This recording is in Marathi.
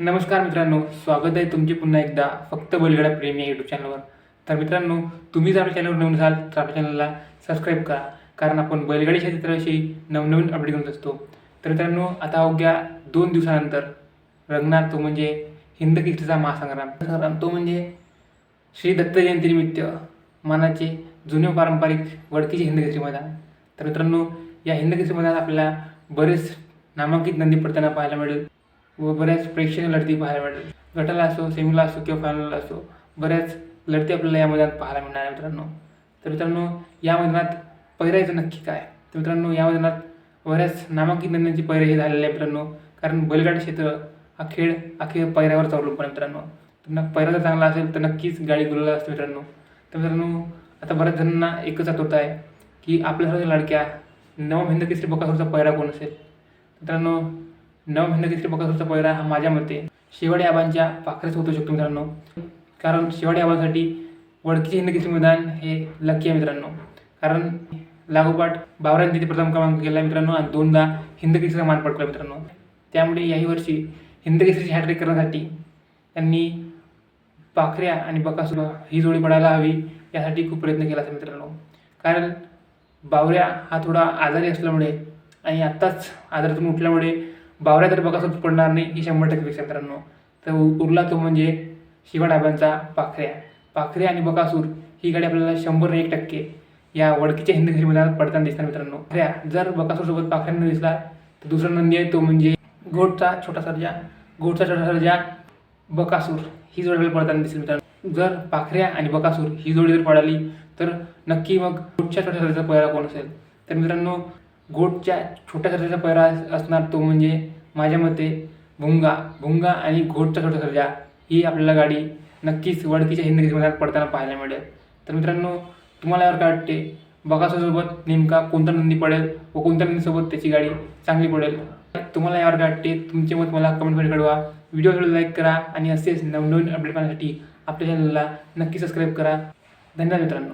नमस्कार मित्रांनो स्वागत आहे तुमचे पुन्हा एकदा फक्त बैलगाडा प्रेमी यूट्यूब चॅनलवर तर मित्रांनो तुम्ही जर आपल्या चॅनलवर नवीन असाल तर आपल्या चॅनलला सबस्क्राईब करा कारण आपण बैलगाडी क्षेत्राविषयी नवनवीन अपडेट घेऊन असतो तर मित्रांनो आता अवघ्या दोन दिवसानंतर रंगणार तो म्हणजे हिंद किस्तीचा महासंग्राम. संग्राम तो म्हणजे श्री दत्त जयंतीनिमित्त मानाचे जुने पारंपरिक वडकीचे हिंद केसरी मैदान. तर मित्रांनो या हिंद केसरी मैदानात आपल्याला बरेच नामांकित नंदी पडताना पाहायला मिळेल. व बऱ्याच प्रेक्षणीय लढती पाहायला मिळेल गटाला असो सेमीला असो किंवा फायनलला असो बऱ्याच लढती आपल्याला या मैदानात पाहायला मिळणार आहे मित्रांनो. तर मित्रांनो या मैदानात पैरायचं नक्की काय? तर मित्रांनो या मैदानात बऱ्याच नामांकित नद्यांची पैरे हे झालेले आहे मित्रांनो. कारण बैलगाडी क्षेत्र हा खेळ अखेर पैऱ्यावरच अवलंबून आहे मित्रांनो. त्यांना न पैरा जर चांगला असेल तर नक्कीच गाडी गुलाला असते मित्रांनो. तर मित्रांनो आता बऱ्याच जणांना एकच आठवत आहे की आपल्यासारख्या लाडक्या नवम हिंद केसरी बकासूरचा पैरा कोण असेल? मित्रांनो नव हिंद केसरी बकासूरचा हा माझ्या मते शिवाडी आबांच्या पाखरेच होतो शकतो मित्रांनो. कारण शिवाडी आबांसाठी वडकीचे हिंद मैदान हे लक्की आहे मित्रांनो. कारण लागोपाठ बावरांनी तिथे प्रथम क्रमांक केला मित्रांनो आणि दोनदा हिंद मान पटकला मित्रांनो. त्यामुळे याही वर्षी हिंदकेसरीची हॅट्रिक करण्यासाठी त्यांनी पाखऱ्या आणि बकासूर ही जोडी पडायला हवी यासाठी खूप प्रयत्न केला असेल मित्रांनो. कारण बावऱ्या हा थोडा आजारी असल्यामुळे आणि आत्ताच आजारातून उठल्यामुळे बावऱ्या तर बकासूर पडणार नाही ही शंभर टक्के पेक्षा मित्रांनो. तर उरला तो म्हणजे शिवाडाबांचा पाखऱ्या. पाखऱ्या आणि बकासूर ही गाडी आपल्याला शंभर एक टक्के या वडकीच्या हिंदी केसरी पडताना दिसणार मित्रांनो. खऱ्या जर बकासूरसोबत पाखऱ्यांना दिसला तर दुसरा नंदी आहे तो म्हणजे घोटचा छोटा सर्जा. घोटचा छोटा सर्जा बकासूर ही जोडी आपल्याला पडताना दिसेल मित्रांनो. जर पाखऱ्या आणि बकासूर ही जोडी जर पडाली तर नक्की मग घोटच्या छोट्या सर्जाचा पहिला कोण असेल? तर मित्रांनो गोटच्या छोट्या खर्चाचा पैरा असणार तो म्हणजे माझ्या मते भुंगा. भुंगा आणि घोटचा छोटा सर्जा ही आपल्याला गाडी नक्कीच वडकीच्या हिंद मैदानात पडताना पाहायला मिळेल. तर मित्रांनो तुम्हाला यावर काय वाटते? बकासूरसोबत नेमका कोणता नंदी पडेल व कोणत्या नंदीसोबत त्याची गाडी चांगली पडेल? तुम्हाला यावर काय वाटते? तुमचे मत मला कमेंटमध्ये कळवा. व्हिडिओ लाईक करा आणि असेच नवनवीन अपडेट पाहण्यासाठी आपल्या चॅनलला नक्की सबस्क्राईब करा. धन्यवाद मित्रांनो.